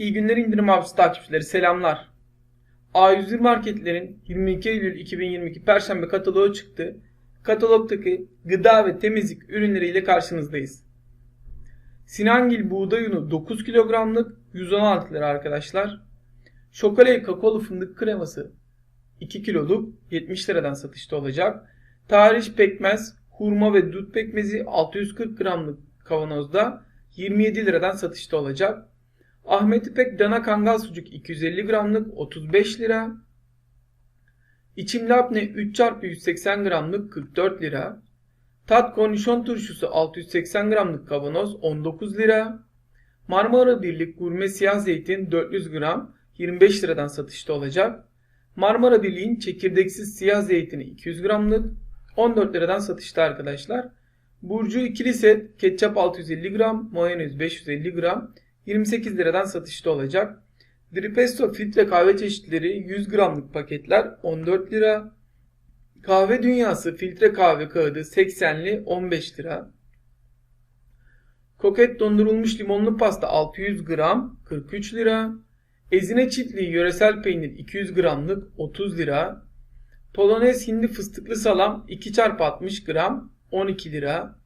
İyi günler indirim avcısı takipçileri selamlar. A101 marketlerin 22 Eylül 2022 Perşembe kataloğu çıktı. Katalogdaki gıda ve temizlik ürünleriyle karşınızdayız. Sinangil buğday unu 9 kilogramlık 116 lira arkadaşlar. Şokolay kakaolu fındık kreması 2 kiloluk 70 liradan satışta olacak. Tarih pekmez, hurma ve dut pekmezi 640 gramlık kavanozda 27 liradan satışta olacak. Ahmet İpek dana kangal sucuk 250 gramlık 35 lira. İçim labne 3x180 gramlık 44 lira. Tat kornişon turşusu 680 gramlık kavanoz 19 lira. Marmara Birlik gurme siyah zeytin 400 gram 25 liradan satışta olacak. Marmara Birliği'nin çekirdeksiz siyah zeytini 200 gramlık 14 liradan satışta arkadaşlar. Burcu ikili set ketçap 650 gram, mayonez 550 gram 28 liradan satışta olacak. Dripesto filtre kahve çeşitleri 100 gramlık paketler 14 lira. Kahve Dünyası filtre kahve kağıdı 80'li 15 lira. Koket dondurulmuş limonlu pasta 600 gram 43 lira. Ezine çiftliği yöresel peynir 200 gramlık 30 lira. Polonez hindi fıstıklı salam 2x60 gram 12 lira.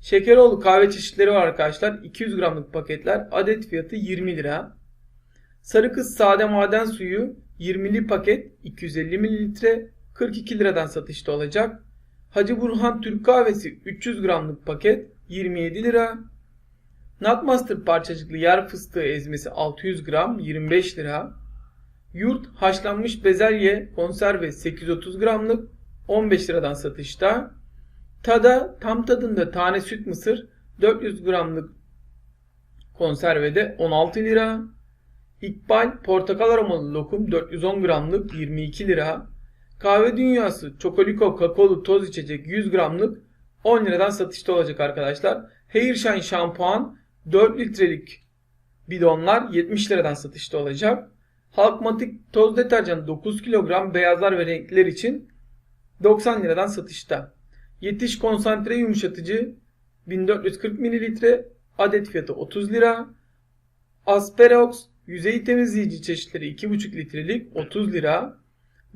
Şekeroğlu kahve çeşitleri var arkadaşlar. 200 gramlık paketler adet fiyatı 20 lira. Sarı kız sade maden suyu 20'li paket 250 mililitre 42 liradan satışta olacak. Hacı Burhan Türk kahvesi 300 gramlık paket 27 lira. Nutmaster parçacıklı yer fıstığı ezmesi 600 gram 25 lira. Yurt haşlanmış bezelye konserve 830 gramlık 15 liradan satışta. Tada tam tadında tane süt mısır 400 gramlık konservede 16 lira. İkbal portakal aromalı lokum 410 gramlık 22 lira. Kahve dünyası Çokoliko kakaolu toz içecek 100 gramlık 10 liradan satışta olacak arkadaşlar. Hairshine şampuan 4 litrelik bidonlar 70 liradan satışta olacak. Halkmatik toz deterjan 9 kilogram beyazlar ve renkler için 90 liradan satışta. Yetiş konsantre yumuşatıcı 1440 mililitre adet fiyatı 30 lira. Asperox yüzey temizleyici çeşitleri 2,5 litrelik 30 lira.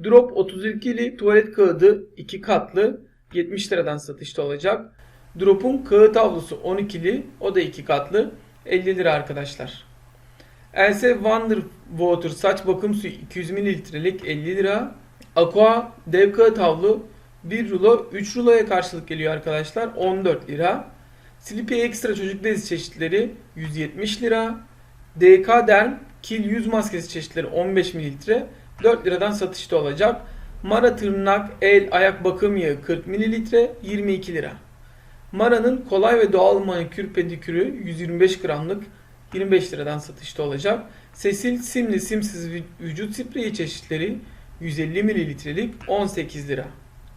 Drop 32'li tuvalet kağıdı 2 katlı 70 liradan satışta olacak. Drop'un kağıt havlusu 12'li o da 2 katlı 50 lira arkadaşlar. Else Wonder Water saç bakım suyu 200 mililitrelik 50 lira. Aqua dev kağıt havlu 1 rulo 3 ruloya karşılık geliyor arkadaşlar 14 lira. Sleepy Extra çocuk bezi çeşitleri 170 lira. DK Derm Kil yüz maskesi çeşitleri 15 mililitre 4 liradan satışta olacak. Mara tırnak, el, ayak bakım yağı 40 mililitre 22 lira. Mara'nın kolay ve doğal manikür pedikürü 125 gramlık 25 liradan satışta olacak. Sesil simli simsiz vü- vücut spreyi çeşitleri 150 mililitrelik 18 lira.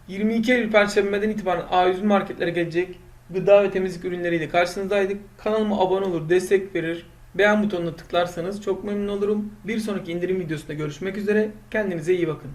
22 Eylül Perşembe'den itibaren A101 marketlere gelecek gıda ve temizlik ürünleriyle karşınızdaydık. Kanalıma abone olur, destek verir, beğen butonuna tıklarsanız çok memnun olurum. Bir sonraki indirim videosunda görüşmek üzere. Kendinize iyi bakın.